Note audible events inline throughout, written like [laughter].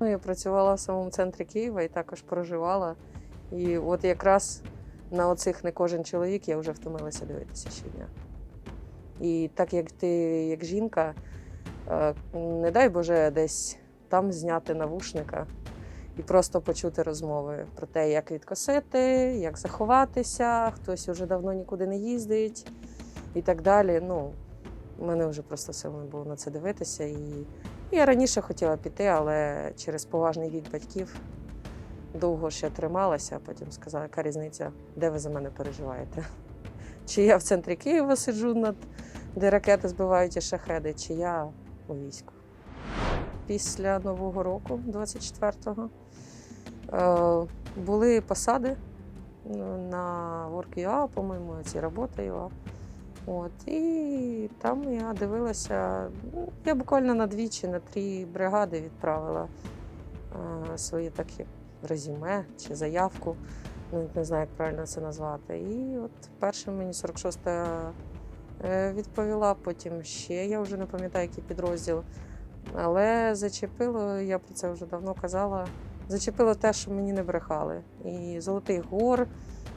Ну, я працювала в самому центрі Києва і також проживала. І от якраз на оцих не кожен чоловік я вже втомилася дивитися щодня. І так як ти, як жінка, е, не дай Боже, десь там зняти навушника і просто почути розмови про те, як відкосити, як заховатися, хтось уже давно нікуди не їздить і так далі. Ну, мене вже просто сил не було на це дивитися. І я раніше хотіла піти, але через поважний вік батьків довго ще трималася, а потім сказала, яка різниця, де ви за мене переживаєте? Чи я в центрі Києва сиджу, над, де ракети збивають і шахеди, чи я у війську. Після Нового року, 24-го, е, були посади ну, на Work.ua, по-моєму, ці роботи робота.ua. От, і там я дивилася, ну, я буквально на дві чи на три бригади відправила е, свої такі резюме чи заявку. Навіть не знаю, як правильно це назвати. І от першим мені 46-та е, відповіла, потім ще я вже не пам'ятаю, який підрозділ. Але зачепило, я про це вже давно казала. Зачепило те, що мені не брехали. І Золотий гор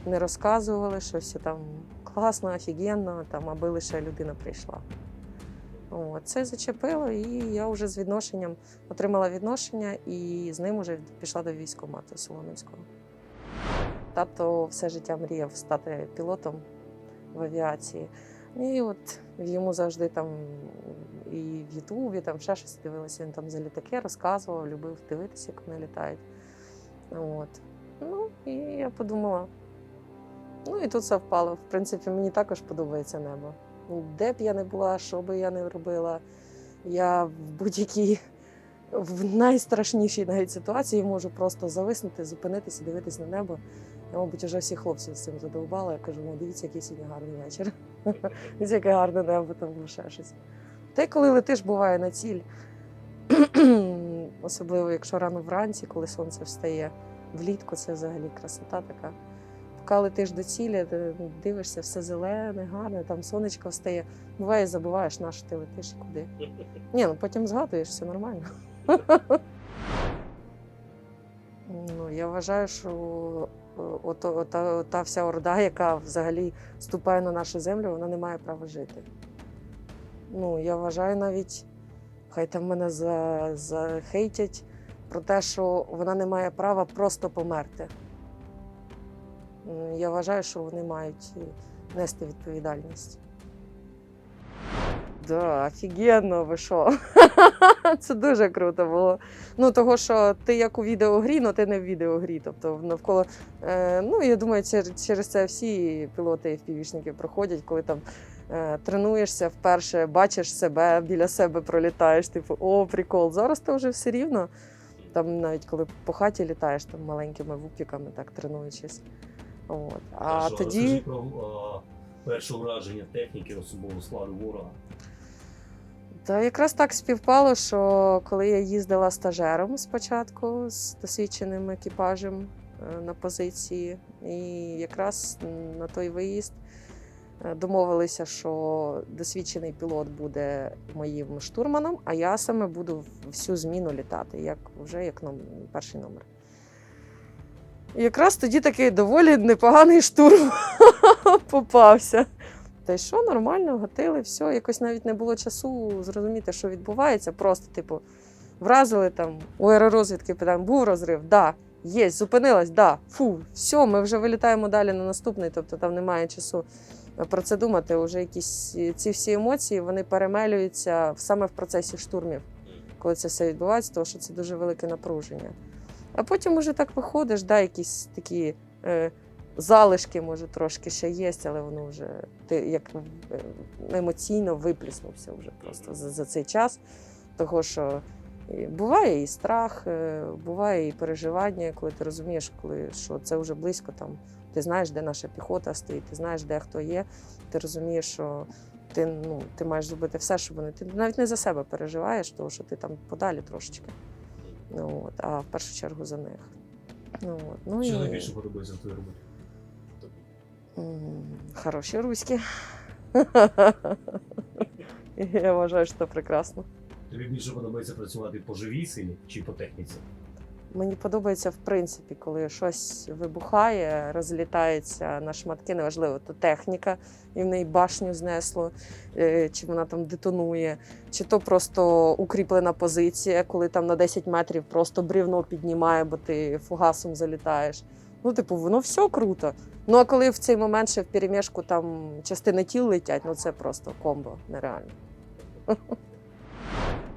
не розказували, що все там класно, офігенно, там, аби лише людина прийшла. От, це зачепило, і я вже з відношенням отримала відношення і з ним вже пішла до військкомату Солом'янського. Тато все життя мріяв стати пілотом в авіації. І от йому завжди там і в Ютубі там ще щось дивилася. Він там за літаки розказував, любив дивитися, як вони літають. От. Ну, і я подумала. Ну і тут все впало. В принципі, мені також подобається небо. Де б я не була, що би я не робила, я в будь-якій в найстрашнішій навіть ситуації можу просто зависнути, зупинитися, дивитись на небо. Я, мабуть, вже всіх хлопців з цим задовбала. Я кажу, ну дивіться, який сьогодні гарний вечір. [laughs] Дивіться, яке гарне небо, там ще щось. Та й коли летиш, буває на ціль. [clears throat] Особливо, якщо рано вранці, коли сонце встає влітку, це взагалі красота така. Поки летиш до цілі, ти дивишся, все зелене, гарне, там сонечко встає. Буває, забуваєш, на що ти летиш і куди. [laughs] Ні, ну потім згадуєш, все нормально. [laughs] Ну, я вважаю, що е, ото, ота, та вся орда, яка взагалі ступає на нашу землю, вона не має права жити. Ну, я вважаю навіть, хай там мене за, захейтять про те, що вона не має права просто померти. Я вважаю, що вони мають е, нести відповідальність. Да, офігенно, ви що? [laughs] Це дуже круто було. Ну, того, що ти як у відеогрі, але ти не в відеогрі. Тобто навколо. Е, ну, я думаю, через це всі пілоти і впівішники проходять, коли там е, тренуєшся вперше, бачиш себе, біля себе пролітаєш, типу, о, прикол. Зараз то вже все рівно. Там навіть коли по хаті літаєш там маленькими вупіками, так тренуючись. От. А Хорошо, тоді. Розкажи про а, перше враження техніки особового складу ворога. Та якраз так співпало, що коли я їздила стажером спочатку з досвідченим екіпажем е, на позиції, і якраз на той виїзд е, домовилися, що досвідчений пілот буде моїм штурманом, а я саме буду всю зміну літати, як вже як номер, перший номер. І якраз тоді такий доволі непоганий штурм [laughs] попався. Та й що, нормально, гатили, все. Якось навіть не було часу зрозуміти, що відбувається. Просто, типу, вразили там у аеророзвідки, питаємо, був розрив? Да. Є, зупинилась, да. Фу, все, ми вже вилітаємо далі на наступний, тобто там немає часу е, про це думати. Уже якісь е, ці всі емоції вони перемелюються саме в процесі штурмів, коли це все відбувається, тому що це дуже велике напруження. А потім уже так виходиш, да, якісь такі. Е, залишки, може, трошки ще є, але воно вже ти як е, емоційно випліснувся вже просто за, за цей час. Того, що буває і страх, е, буває і переживання, коли ти розумієш, коли що це вже близько, там ти знаєш, де наша піхота стоїть, ти знаєш, де хто є. Ти розумієш, що ти, ну, ти маєш зробити все, щоб вони. Ти навіть не за себе переживаєш, тому що ти там подалі трошечки. Ну, от, а в першу чергу за них. Ну, от. ну, Що і... найбільше подобається в твоїй роботі? Хороші руські. [laughs] Я вважаю, що це прекрасно. Тобі більше подобається працювати по живій силі чи по техніці? Мені подобається в принципі, коли щось вибухає, розлітається на шматки, неважливо, то техніка, і в неї башню знесло, е, чи вона там детонує, чи то просто укріплена позиція, коли там на 10 метрів просто брівно піднімає, бо ти фугасом залітаєш. Ну, типу, воно все круто. Ну а коли в цей момент ще в перемішку там частини тіл летять, ну це просто комбо нереально. [laughs]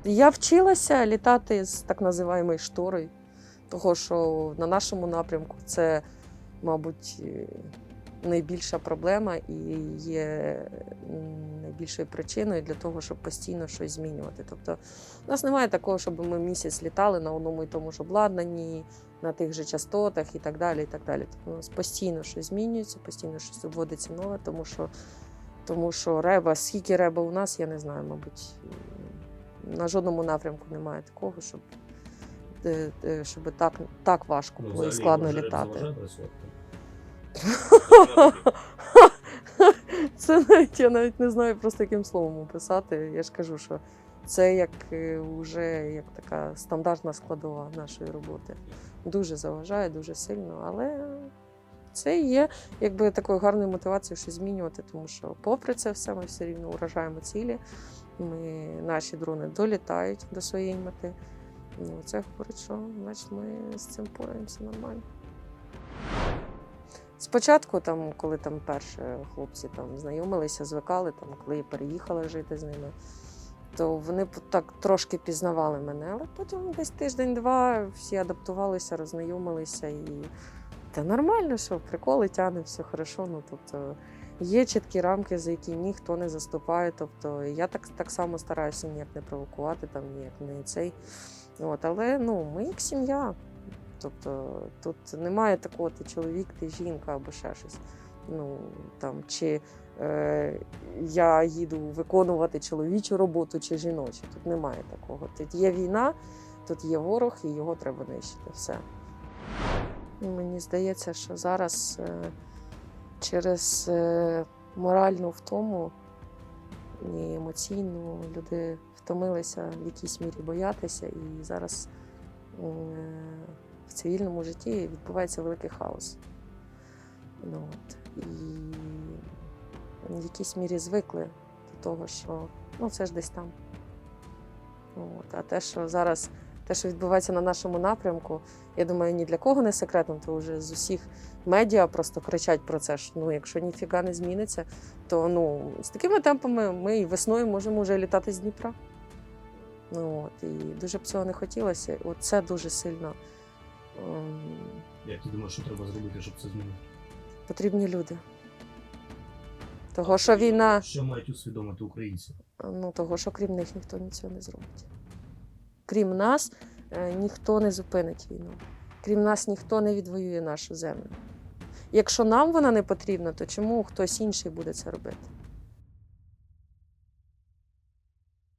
Я вчилася літати з так називаємою шторою, того що на нашому напрямку це, мабуть, е, найбільша проблема і є найбільшою причиною для того, щоб постійно щось змінювати. Тобто, у нас немає такого, щоб ми місяць літали на одному і тому ж обладнанні, на тих же частотах і так далі. І так далі. Тобто, у нас постійно щось змінюється, постійно щось вводиться нове, тому що, тому що реба, скільки реба у нас, я не знаю, мабуть, на жодному напрямку немає такого, щоб, щоб так, так важко було і складно може, літати. [laughs] Це навіть я навіть не знаю просто яким словом описати. Я ж кажу, що це як е, вже як така стандартна складова нашої роботи. Дуже заважає, дуже сильно, але це є якби такою гарною мотивацією щось змінювати, тому що, попри це все, ми все рівно уражаємо цілі. Ми, наші дрони долітають до своєї мети. Ну, це говорить, що значить, ми з цим пораємося нормально. Спочатку, там, коли там перше хлопці там знайомилися, звикали, там, коли я переїхала жити з ними, то вони так трошки пізнавали мене. Але потім десь тиждень-два всі адаптувалися, роззнайомилися і та нормально, що приколи тягне, все хорошо. Ну, тобто, є чіткі рамки, за які ніхто не заступає.Тобто, я так, так само стараюся ніяк не провокувати, там, ніяк не цей. От, але ну, ми як сім'я. Тобто тут немає такого, ти чоловік, ти жінка або ще щось. Ну, там, чи е, я їду виконувати чоловічу роботу чи жіночу. Тут немає такого. Тут є війна, тут є ворог, і його треба нищити. Все. Мені здається, що зараз е, через е, моральну втому і емоційно. люди втомилися в якійсь мірі боятися, і зараз е, в цивільному житті відбувається великий хаос. Ну, от. І в якійсь мірі звикли до того, що ну, це ж десь там. От. А те, що зараз, те, що відбувається на нашому напрямку, я думаю, ні для кого не секретно, то вже з усіх медіа просто кричать про це. що ну, якщо ніфіга не зміниться, то ну, з такими темпами ми і весною можемо вже літати з Дніпра. Ну, от, і дуже б цього не хотілося. От це дуже сильно ем, Як ти думаєш, що треба зробити, щоб це змінити? потрібні люди. Того, що війна, Що мають усвідомити українці? ну, того, що крім них ніхто нічого не зробить. Крім нас, е, ніхто не зупинить війну. Крім нас, ніхто не відвоює нашу землю. Якщо нам вона не потрібна, то чому хтось інший буде це робити?